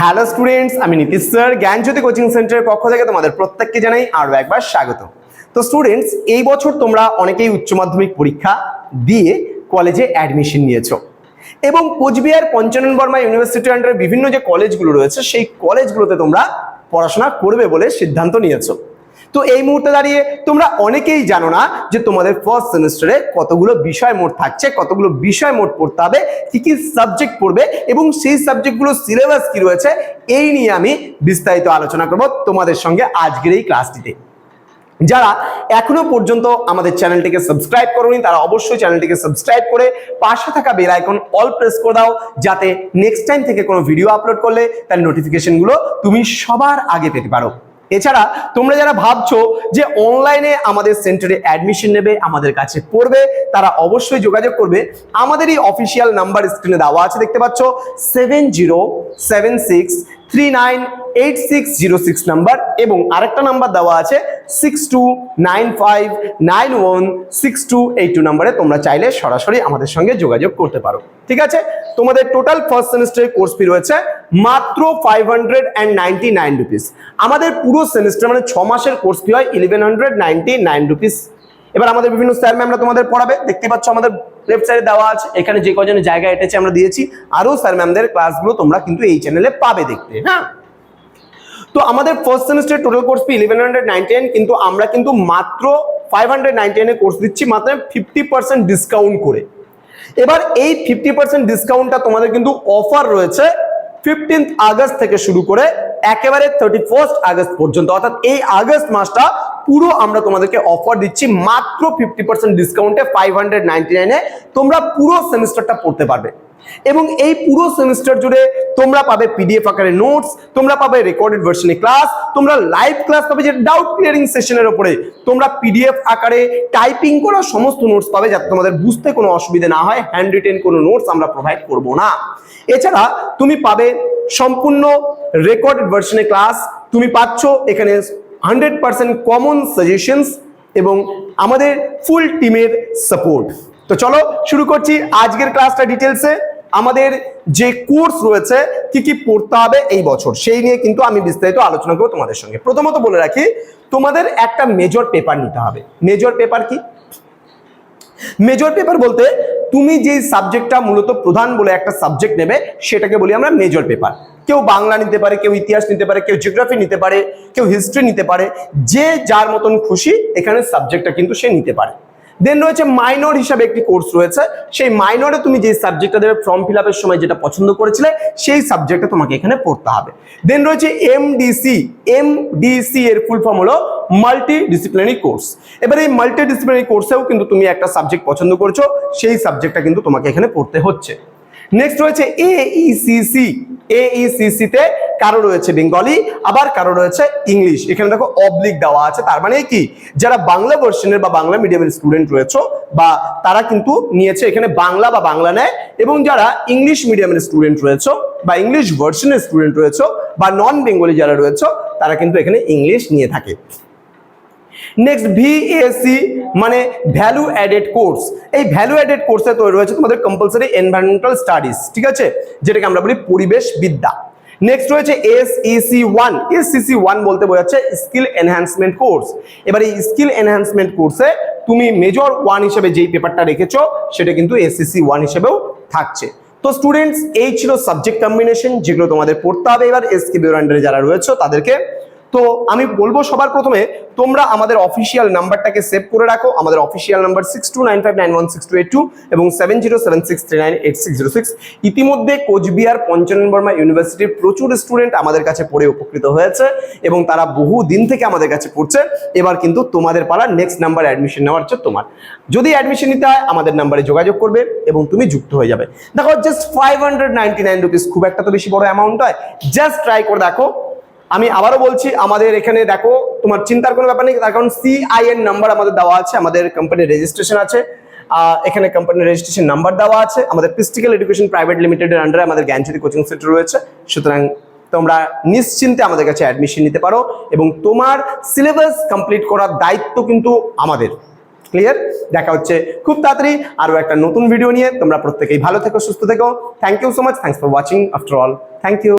Hello students আমি Nitish sir, জ্ঞানজ্যোতি coaching সেন্টারের পক্ষ থেকে তোমাদের প্রত্যেককে জানাই আরও একবার স্বাগত। তো স্টুডেন্টস এই বছর তোমরা অনেকেই উচ্চ মাধ্যমিক পরীক্ষা দিয়ে কলেজে অ্যাডমিশন নিয়েছো। এবং কোচবিহার পঞ্চানন বর্মা ইউনিভার্সিটি আন্ডারে বিভিন্ন যে কলেজগুলো রয়েছে, সেই কলেজগুলোতে তোমরা পড়াশোনা করবে বলে সিদ্ধান্ত নিয়েছো। তো এই মুহূর্তে দাঁড়িয়ে তোমরা অনেকেই জানো না যে তোমাদের ফার্স্ট সেমিস্টারে কতগুলো বিষয় মোট থাকছে, কতগুলো বিষয় মোট পড়তে হবে, কি কি সাবজেক্ট পড়বে এবং সেই সাবজেক্টগুলো সিলেবাস কি রয়েছে, এই নিয়ে আমি বিস্তারিত আলোচনা করব তোমাদের সঙ্গে আজকের এই ক্লাসটিতে যারা এখনও পর্যন্ত আমাদের চ্যানেলটিকে সাবস্ক্রাইব করোনি, তারা অবশ্যই চ্যানেলটিকে সাবস্ক্রাইব করে পাশে থাকা বেল আইকন অল প্রেস করে দাও, যাতে নেক্সট টাইম থেকে কোনো ভিডিও আপলোড করলে তার নোটিফিকেশনগুলো তুমি সবার আগে পেতে পারো। এছাড়া তোমরা যারা ভাবছ যে অনলাইনে আমাদের সেন্টারে অ্যাডমিশন নেবে, আমাদের কাছে পড়বে, তারা অবশ্যই যোগাযোগ করবে। আমাদের এই অফিসিয়াল নাম্বার স্ক্রিনে দেওয়া আছে, দেখতে পাচ্ছ? Seven zero seven six three nine eight six zero six number এবং আরেকটা নাম্বার দেওয়া আছে six two nine five nine one six two two নাম্বারে তোমরা চাইলে সরাসরি আমাদের সঙ্গে যোগাযোগ করতে পারো। ঠিক আছে? তোমাদের টোটাল ফার্স্ট সেমিস্টারের কোর্স ফি রয়েছে মাত্র five hundred and ninety nine rupees আমাদের পুরো সেমিস্টার মানে ছ মাসের কোর্স ফি হয় eleven hundred ninety nine rupees এবার আমাদের বিভিন্ন স্যার ম্যামরা তোমাদের পড়াবে। দেখতে পাচ্ছ আমাদের লেফট সাইডে দেওয়া আছে। এখানে যে কজনের জায়গা এটেছে আমরা দিয়েছি। আরও স্যার ম্যামদের ক্লাসগুলো তোমরা কিন্তু এই চ্যানেলে পাবে দেখতে। হ্যাঁ? তো আমাদের first semester total course fee eleven hundred কিন্তু আমরা কিন্তু মাত্র ফাইভ হান্ড্রেড নাইনটি কোর্স দিচ্ছি, মাত্র ফিফটি পার্সেন্ট ডিসকাউন্ট করে। এবার এই ফিফটি পার্সেন্ট ডিসকাউন্টটা তোমাদের কিন্তু অফার রয়েছে ফিফটিন্থ আগস্ট থেকে শুরু করে একেবারে থার্টি ফার্স্ট আগস্ট পর্যন্ত। অর্থাৎ এই আগস্ট মাসটা পুরো আমরা তোমাদেরকে অফার দিচ্ছি মাত্র ফিফটি পার্সেন্ট ডিসকাউন্টে ফাইভ হান্ড্রেড নাইনটি নাইনে তোমরা পুরো সেমিস্টারটা পড়তে পারবে। এবং এই পুরো সেমিস্টার জুড়ে তোমরা পাবে পিডিএফ আকারে নোটস তোমরা পাবে রেকর্ডেড ভার্সনে ক্লাস তোমরা লাইভ ক্লাস পাবে যে ডাউট ক্লিয়ারিং সেশনের ওপরে। তোমরা পিডিএফ আকারে টাইপিং করা সমস্ত নোটস পাবে যাতে তোমাদের বুঝতে কোনো অসুবিধা না হয় হ্যান্ড রিটেন কোনো নোটস আমরা প্রোভাইড করব না। এছাড়া তুমি পাবে সম্পূর্ণ রেকর্ডেড ভার্সনে ক্লাস তুমি পাচ্ছ এখানে হান্ড্রেড পার্সেন্ট কমন সাজেশনস এবং আমাদের ফুল টিমের সাপোর্ট তো চলো শুরু করছি আজকের ক্লাসটা ডিটেলসে আমাদের যে কোর্স রয়েছে, কি কি পড়তে হবে এই বছর, সেই নিয়ে কিন্তু আমি বিস্তারিত আলোচনা করব তোমাদের সঙ্গে। প্রথমত বলে রাখি, তোমাদের একটা মেজর পেপার নিতে হবে। মেজর পেপার কি? মেজর পেপার বলতে তুমি যে সাবজেক্টটা মূলত প্রধান বলে একটা সাবজেক্ট নেবে, সেটাকে বলি আমরা মেজর পেপার কেউ বাংলা নিতে পারে, কেউ ইতিহাস নিতে পারে, কেউ জিওগ্রাফি নিতে পারে, কেউ হিস্ট্রি নিতে পারে, যে যার মতন খুশি এখানে সাবজেক্টটা কিন্তু সে নিতে পারে। দেন রয়েছে মাইনর হিসাবে একটি কোর্স রয়েছে। সেই মাইনরে তুমি যে সাবজেক্টটা দেবে ফর্ম ফিল আপের সময় যেটা পছন্দ করেছিলে, সেই সাবজেক্টটা তোমাকে এখানে পড়তে হবে। দেন রয়েছে এমডিসি এমডিসি এর ফুল ফর্ম হলো মাল্টি ডিসিপ্লিনারি কোর্স এবার এই মাল্টি ডিসিপ্লিনারি কোর্সেও কিন্তু তুমি একটা সাবজেক্ট পছন্দ করছ, সেই সাবজেক্টটা কিন্তু তোমাকে এখানে পড়তে হচ্ছে। নেক্সট রয়েছে এইসিসি এইসিসি তে কারও রয়েছে বেঙ্গলি, আবার কারও রয়েছে ইংলিশ। এখানে দেখো অবলিক দেওয়া আছে, তার মানে কি? যারা বাংলা ভার্সনের বা বাংলা মিডিয়ামের স্টুডেন্ট রয়েছে, বা তারা কিন্তু নিয়েছে এখানে বাংলা বা বাংলা নেয়, এবং যারা ইংলিশ মিডিয়ামের স্টুডেন্ট রয়েছে, বা ইংলিশ ভার্সনের স্টুডেন্ট রয়েছে, বা নন বেঙ্গলি যারা রয়েছে, তারা কিন্তু এখানে ইংলিশ নিয়ে থাকে। নেক্সট ভিএসসি মানে ভ্যালু অ্যাডেড কোর্স এই ভ্যালু অ্যাডেড কোর্সে তৈরি রয়েছে তোমাদের কম্পালসারি এনভায়রনমেন্টাল স্টাডিজ ঠিক আছে? যেটাকে আমরা বলি পরিবেশ বিদ্যা। নেক্সট রয়েছে এসইসি ওয়ান এসইসি ওয়ান বলতে বোঝাচ্ছে স্কিল এনহ্যান্সমেন্ট কোর্স এবার এই স্কিল এনহ্যান্সমেন্ট কোর্সে তুমি মেজর ওয়ান হিসেবে যেই পেপারটা রেখেছো, সেটা কিন্তু এসইসি ওয়ান হিসেবেও থাকছে। তো স্টুডেন্টস এই ছিল সাবজেক্ট কম্বিনেশন যেগুলো তোমাদের পড়তে হবে। এবার এসকে বিওর যারা রয়েছে তাদেরকে। তো আমি বলব সবার প্রথমে তোমরা আমাদের অফিসিয়াল নাম্বারটাকে সেভ করে রাখো। আমাদের official number six two nine five nine one six two eight two এবং seven zero seven nine eight six zero six ইতিমধ্যে কোচবিহার পঞ্চানন বর্মা ইউনিভার্সিটির প্রচুর স্টুডেন্ট আমাদের কাছে পড়ে উপকৃত হয়েছে এবং তারা বহু দিন থেকে আমাদের কাছে পড়ছে। এবার কিন্তু তোমাদের পালা নেক্সট নাম্বার অ্যাডমিশন নেওয়ার হচ্ছে তোমার। যদি অ্যাডমিশন নিতে হয়, আমাদের নাম্বারে যোগাযোগ করবে এবং তুমি যুক্ত হয়ে যাবে। দেখো just five hundred ninety nine rupees খুব একটা তো বেশি বড় অ্যামাউন্ট হয় জাস্ট ট্রাই করে দেখো। আমি আবারও বলছি, আমাদের এখানে দেখো তোমার চিন্তার কোনো ব্যাপার নেই, তার কারণ সিআইএন নাম্বার আমাদের দেওয়া আছে, আমাদের কোম্পানির রেজিস্ট্রেশন আছে। এখানে কোম্পানির রেজিস্ট্রেশন নাম্বার দেওয়া আছে। আমাদের পিস্টিক্যাল এডুকেশন প্রাইভেট লিমিটেডের আন্ডারে আমাদের জ্ঞানজ্যোতি কোচিং সেন্টার রয়েছে। সুতরাং তোমরা নিশ্চিন্তে আমাদের কাছে অ্যাডমিশন নিতে পারো এবং তোমার সিলেবাস কমপ্লিট করার দায়িত্ব কিন্তু আমাদের। ক্লিয়ার দেখা হচ্ছে খুব তাড়াতাড়ি আরও একটা নতুন ভিডিও নিয়ে। তোমরা প্রত্যেকেই ভালো থেকো, সুস্থ থেকো। Thank you so much thanks for watching after all thank you